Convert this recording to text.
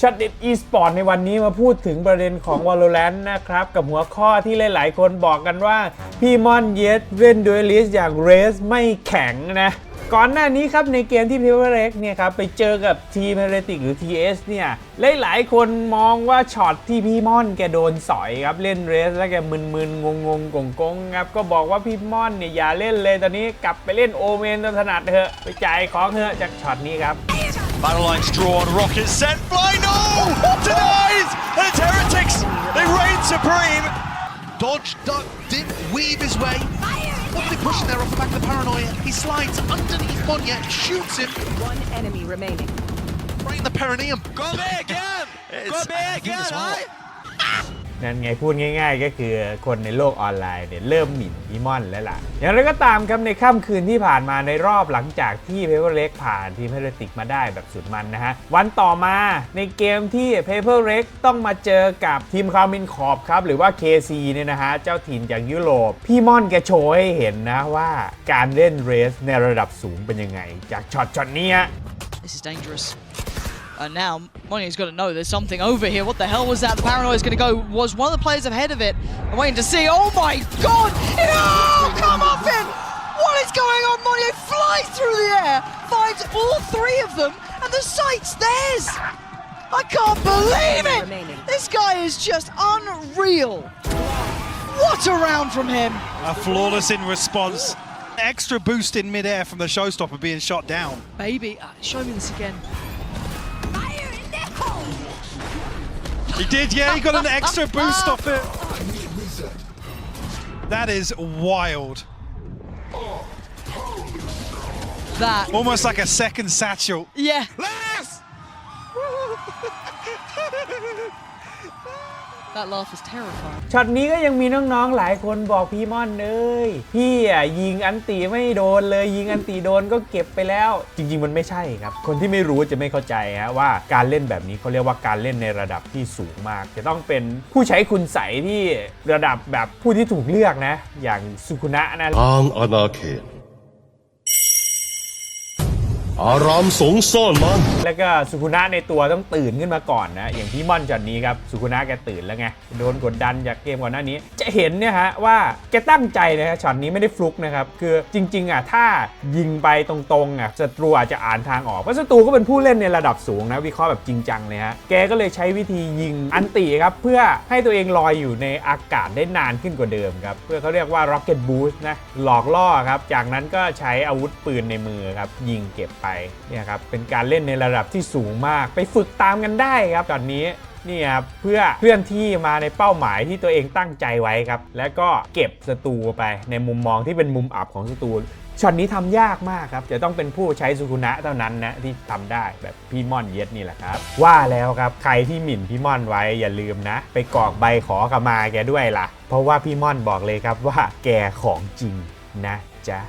ช็อตเด็ด e-sport ในวันนี้มาพูดถึงประเด็นของ Valorant นะครับ กับหัวข้อที่หลาย ๆ คนบอกกันว่า พี่มอนเยสเล่นดูเอลิสอย่างเรสไม่แข็งนะ ก่อนหน้านี้ครับ ในเกมที่พิวเร็กเนี่ยครับ ไปเจอกับทีมเฮเรติกหรือ TS เนี่ยหลาย ๆ คนมองว่าช็อตที่พี่ม่อนแกโดนสอยครับ เล่นเรสแล้วแกมึน ๆ งง ๆ กง ๆ ครับ ก็บอกว่าพี่ม่อนเนี่ยอย่าเล่นเลยตอนนี้กลับไปเล่นโอเมนจนถนัดเถอะไปจ่ายของเถอะจากช็อตนี้ครับ Battle lines drawn, rockets sent, fly, no! Denied! And it's Heretics! They reign supreme! Dodge, duck, dip, weave his way. What are they pushing there off the back of the paranoia? He slides underneath Monya, shoots him One enemy remaining. right in the perineum. Go big again! Go It's- big again, it's right? นั่นไงพูดง่าย ๆ ก็คือคนในโลกออนไลน์เนี่ยเริ่มหมิ่นอีมอนแล้วล่ะ อย่างไรก็ตามครับในค่ำคืนที่ผ่านมาในรอบหลังจากที่เพเ r อร์เ k ผ่านทีมเพเ r อร์ติกมาได้แบบสุดมันนะฮะ วันต่อมาในเกมที่เพเ r อร์เ k ต้องมาเจอกับทีมคาร์มินคอบครับ หรือว่า KC เนี่ยนะฮะ เจ้าถิ่นจากยุโรป พี่ม่อนแกโชว์ให้เห็นนะว่าการเล่นเรสในระดับสูงเป็นยังไง จากช็อตช็อตนี้ This is dangerous. And now, Monya's got to know there's something over here. What the hell was that? The Paranoia's going to go. Was one of the players ahead of it? I'm waiting to see. Oh my god! No! Come off him! What is going on? Monya flies through the air, finds all three of them, and the site's theirs! I can't believe it! This guy is just unreal. What a round from him! A flawless in response. Extra boost in midair from the showstopper being shot down. Baby, uh, show me this again. He did, yeah, he got an extra boost off it. That is wild. That, Almost like a second satchel. yeah. Yes! That laugh is terrifying. ช็อตนี้ก็ยังมีน้องๆหลายคนบอกพี่ม่อนเอ้ยพี่อะยิงอันตีไม่โดนเลย ยิงอันตีโดนก็เก็บไปแล้ว จริง ๆ มันไม่ใช่ครับ คนที่ไม่รู้จะไม่เข้าใจฮะว่าการเล่นแบบนี้เขาเรียกว่าการเล่นในระดับที่สูงมาก จะต้องเป็นผู้ใช้คุณใสยที่ระดับแบบผู้ที่ถูกเลือกนะ อย่างสุคุนะนะ ทางอาณาเขต อารามสงซ่อนมันแล้วก็สุคุนะในตัวต้องตื่นขึ้นมาก่อนนะ อย่างพี่ม่อนจอนนี้ครับสุคุนะแกตื่นแล้วไงโดนกดดันจากเกมก่อนหน้านี้ จะเห็นเนี่ยฮะว่าแกตั้งใจนะฮะช็อตนี้ไม่ได้ฟลุกนะครับคือจริงๆอะถ้ายิงไปตรงๆอะศัตรูอาจจะอ่านทางออกเพราะศัตรูก็เป็นผู้เล่นในระดับสูงนะวิเคราะห์แบบจริงจังเลยฮะแกก็เลยใช้วิธียิงอันติครับเพื่อให้ตัวเองลอยอยู่ในอากาศได้นานขึ้นกว่าเดิมครับเพื่อเขาเรียกว่า rocket boost นะหลอกล่อครับจากนั้นก็ใช้อาวุธปืนในมือครับยิงเก็บไปเนี่ยครับเป็นการเล่นในระดับที่สูงมาก ไปฝึกตามกันได้ครับตอนนี้นี่ครับเพื่อเคลื่อนที่มาในเป้าหมายที่ตัวเองตั้งใจไว้ครับ แล้วก็เก็บศัตรูไปในมุมมองที่เป็นมุมอับของศัตรูช็อตนี้ทำยากมากครับ จะต้องเป็นผู้ใช้สุคุนะเท่านั้นนะที่ทำได้แบบพี่ม่อนเย็ดนี่แหละครับ ว่าแล้วครับใครที่หมิ่นพี่ม่อนไว้อย่าลืมนะ ไปกรอกใบขอขมาแกด้วยล่ะ เพราะว่าพี่ม่อนบอกเลยครับว่าแกของจริงนะจ๊ะ